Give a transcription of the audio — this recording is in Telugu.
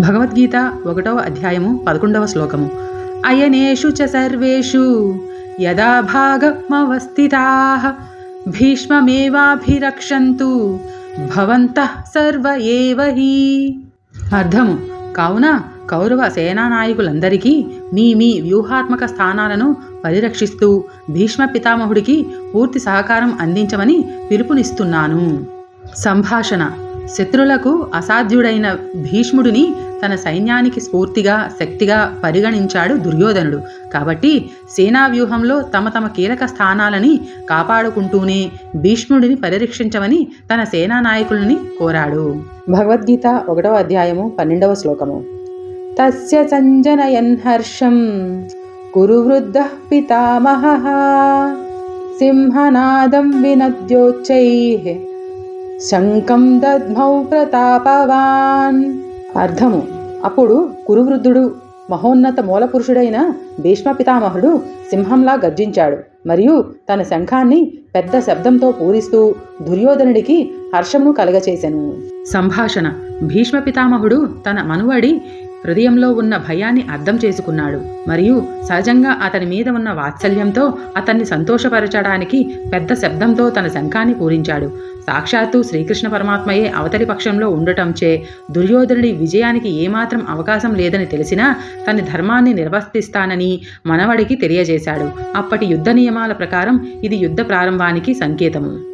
భగవద్గీత ఒకటవ అధ్యాయము పదకొండవ శ్లోకము. అయనేషు చ సర్వేషు యదా భాగమవస్థితా భీష్మమేవాభిరక్షంతు భవంత సర్వ ఏవహి అర్థము. కావున కౌరవ సేనానాయకులందరికీ మీ మీ వ్యూహాత్మక స్థానాలను పరిరక్షిస్తూ భీష్మ పితామహుడికి పూర్తి సహకారం అందించమని పిలుపునిస్తున్నాను. సంభాషణ. శత్రులకు అసాధ్యుడైన భీష్ముడిని తన సైన్యానికి స్ఫూర్తిగా శక్తిగా పరిగణించాడు దుర్యోధనుడు. కాబట్టి సేనా వ్యూహంలో తమ తమ కీలక స్థానాలని కాపాడుకుంటూనే భీష్ముడిని పరిరక్షించమని తన సేనా నాయకులని కోరాడు. భగవద్గీత ఒకటవ అధ్యాయము పన్నెండవ శ్లోకము. తస్య సంజనయన్ హర్షం కురు వృద్ధ పితామహ. సింహనాదం వినద్యోచ్చై. శంఖం దద్మౌ ప్రతాపవాన్. అర్థము. అప్పుడు కురువృద్ధుడు మహోన్నత మూలపురుషుడైన భీష్మ పితామహుడు సింహంలా గర్జించాడు మరియు తన శంఖాన్ని పెద్ద శబ్దంతో పూరిస్తూ దుర్యోధనుడికి హర్షమును కలగచేసెను. సంభాషణ. భీష్మ పితామహుడు తన మనువడి హృదయంలో ఉన్న భయాన్ని అర్థం చేసుకున్నాడు. మరియు సహజంగా అతని మీద ఉన్న వాత్సల్యంతో అతన్ని సంతోషపరచడానికి పెద్ద శబ్దంతో తన శంఖాన్ని పూరించాడు. సాక్షాత్తు శ్రీకృష్ణ పరమాత్మయే అవతలి పక్షంలో ఉండటంచే దుర్యోధనుడి విజయానికి ఏమాత్రం అవకాశం లేదని తెలిసినా తన ధర్మాన్ని నిర్వర్తిస్తానని మనవడికి తెలియజేశాడు. అప్పటి యుద్ధ నియమాల ప్రకారం ఇది యుద్ధ ప్రారంభానికి సంకేతము.